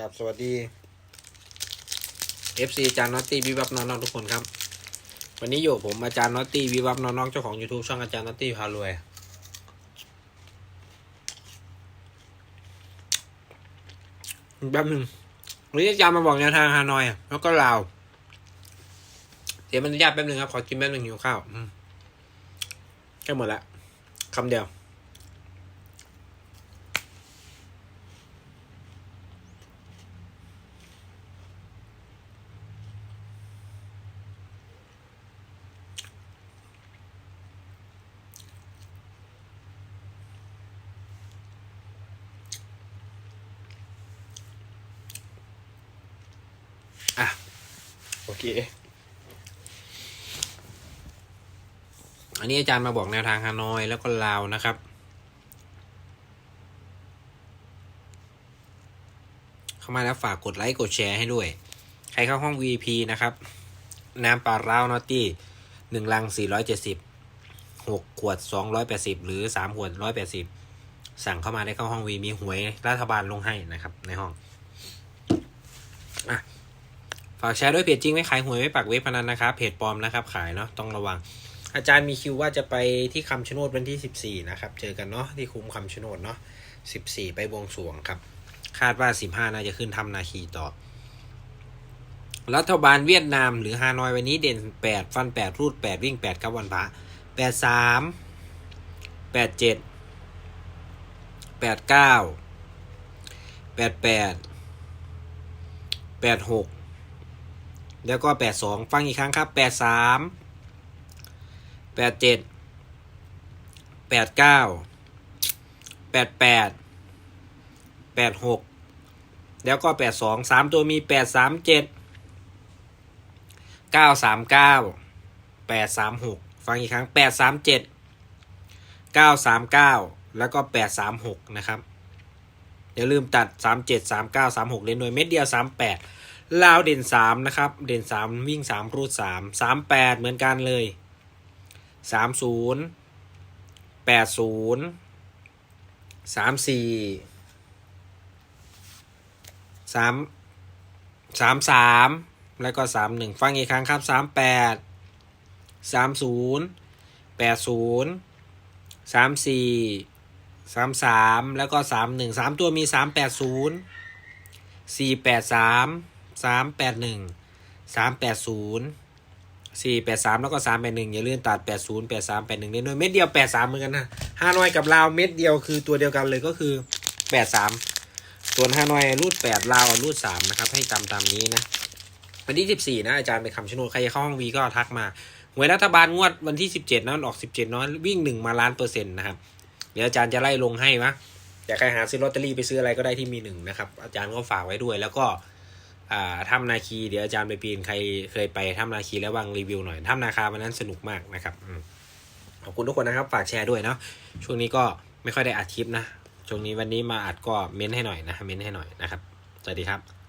กับสวัสดี FC อาจารย์นอตตี้วิวับน้องๆทุกคนครับ วันนี้อยู่ผมอาจารย์นอตตี้วิวับน้องๆเจ้าของ YouTube ช่องอาจารย์นอตตี้พารวย แป๊บหนึงวันนี้อาจารย์มาบอกแนวทางฮานอยแล้วก็ลาวเดี๋ยวมันยากแป๊บหนึงครับ ขอกินแป๊บหนึงหิวข้าวแค่หมดละคำเดียว อะ โอเค อันนี้อาจารย์มาบอกแนวทางฮานอยแล้วก็ลาวนะครับ เข้ามาแล้วฝากกดไลค์กดแชร์ให้ด้วย ใครเข้าห้อง VP นะครับ น้ำปลาร้าวนอตตี้หนึ่งลังสี่ร้อยเจ็ดสิบหกขวดสองร้อยแปดสิบหรือสามขวดร้อยแปดสิบสั่งเข้ามาได้เข้าห้องวีมีหวยรัฐบาลลงให้นะครับ ในห้อง อะ ฝากแชร์ด้วยเพจจริงไม่ขายหวยไม่ปักเว็บพนันนะครับเพจปลอมนะครับขายเนาะต้องระวัง อาจารย์มีคิวว่าจะไปที่คำชะโนดวันที่สิบสี่นะครับ เจอกันเนาะที่คุ้มคำชะโนดเนาะสิบสี่ไปบวงสรวงครับ คาดว่าสิบห้าน่าจะขึ้นทำนาคีต่อ รัฐบาลเวียดนามหรือฮานอยวันนี้เด่นแปดฟันแปดรูดแปดวิ่งแปดครับวันพระแปดสาม แล้วก็แปดสองฟังอีกครั้งครับแปดสามแปดเจ็ดแปดเก้าแปดแปดแปดหกแล้วก็แปดสองสามตัวมีแปดสามเจ็ดเก้าสามเก้าแปดสามหกฟังอีกครั้งแปดสามเจ็ดเก้าสามเก้าแล้วก็แปดสามหกนะครับ อย่าลืมตัดสามเจ็ดสามเก้าสามหกเล่นโดยเม็ดเดียวสามแปด ลาวเด่นสามนะครับ เด่นสามวิ่งสามรูดสามสามแปดเหมือนกันเลยสามศูนย์แปดศูนย์สามสี่สามสามสามแล้วก็สามหนึ่งฟังอีกครั้งครับสามแปดสามศูนย์แปดศูนย์สามสี่สามสามแล้วก็สามหนึ่งสามตัวมีสามแปดศูนย์สี่แปดสาม สามแปดหนึ่งสามแปดศูนย์สี่แปดสามแล้วก็สามแปดหนึ่งอย่าลืมตัดแปดศูนย์แปดสามแปดหนึ่งเล่นด้วยเม็ดเดียวแปดสามเหมือนกันนะห้าน้อยกับลาวเม็ดเดียวคือตัวเดียวกันเลยก็คือแปดสามส่วนห้าน้อยรูดแปดลาวรูดสามนะครับ ให้จำตามนี้นะ วันที่สิบสี่นะอาจารย์ไปคำชะโนดใครจะเข้าห้องวีก็ทักมาหวยรัฐบาลงวดวันที่สิบเจ็ดนั้นออกสิบเจ็ดน้อยวิ่งหนึ่งมาล้านเปอร์เซ็นต์นะครับเดี๋ยวอาจารย์จะไล่ลงให้มะอยากใครหาซื้อลอตเตอรี่ไปซื้ออะไรก็ได้ที่มีหนึ่งนะครับอาจารย์ก็ฝากไว้ด้วยแล้วก็ ถ้ำนาคีเดี๋ยวอาจารย์ไปปีนใครเคยไปถ้ำนาคีแล้ววางรีวิวหน่อยถ้ำนาคาวันนั้นสนุกมากนะครับอขอบคุณทุกคนนะครับฝากแชร์ด้วยเนาะช่วงนี้ก็ไม่ค่อยได้อัดคลิปนะช่วงนี้วันนี้มาอัดก็เม้นให้หน่อยนะเม้นให้หน่อยนะครับสวัสดีครับ